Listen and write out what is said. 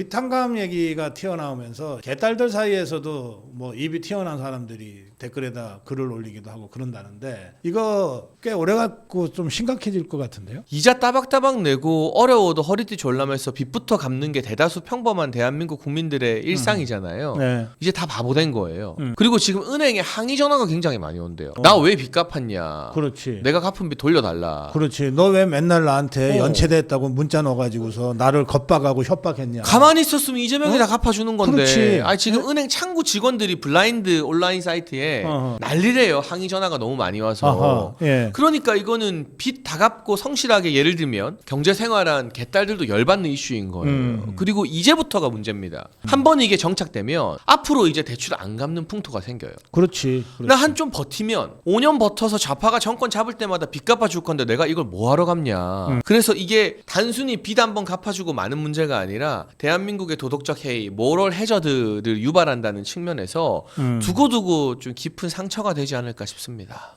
비탄감 얘기가 튀어나오면서 개딸들 사이에서도 뭐 입이 튀어나온 사람들이 댓글에다 글을 올리기도 하고 그런다는데 이거 꽤 오래 갖고 좀 심각해질 것 같은데요? 이자 따박따박 내고 어려워도 허리띠 졸라매서 빚부터 갚는 게 대다수 평범한 대한민국 국민들의 일상이잖아요. 네. 이제 다 바보 된 거예요. 음. 그리고 지금 은행에 항의 전화가 굉장히 많이 온대요. 나왜 빚 갚았냐? 그렇지. 내가 갚은 빚 돌려달라. 그렇지. 너 왜 맨날 나한테 어. 연체됐다고 문자 넣어가지고서 나를 겁박하고 협박했냐? 가만 히 있었으면 이재명이 어? 다 갚아주는 건데. 그렇지. 아 지금 은행 창구 직원들이 블라인드 온라인 사이트에 어허. 난리래요. 항의 전화가 너무 많이 와서. 아하, 예. 그러니까 이거는 빚 다 갚고 성실하게 예를 들면 경제 생활한 개딸들도 열받는 이슈인 거예요. 음. 그리고 이제부터가 문제입니다. 한 번 이게 정착되면 앞으로 이제 대출 안 갚는 풍토가 생겨요. 그렇지. 그렇지. 나 한 좀 버티면 5년 버텨서 좌파가 정권 잡을 때마다 빚 갚아줄 건데 내가 이걸 뭐 하러 갚냐. 음. 그래서 이게 단순히 빚 한 번 갚아주고 마는 문제가 아니라 대한민국의 도덕적 해이, 모럴 해저드를 유발한다는 측면에서 음. 두고두고 좀 깊은 상처가 되지 않을까 싶습니다.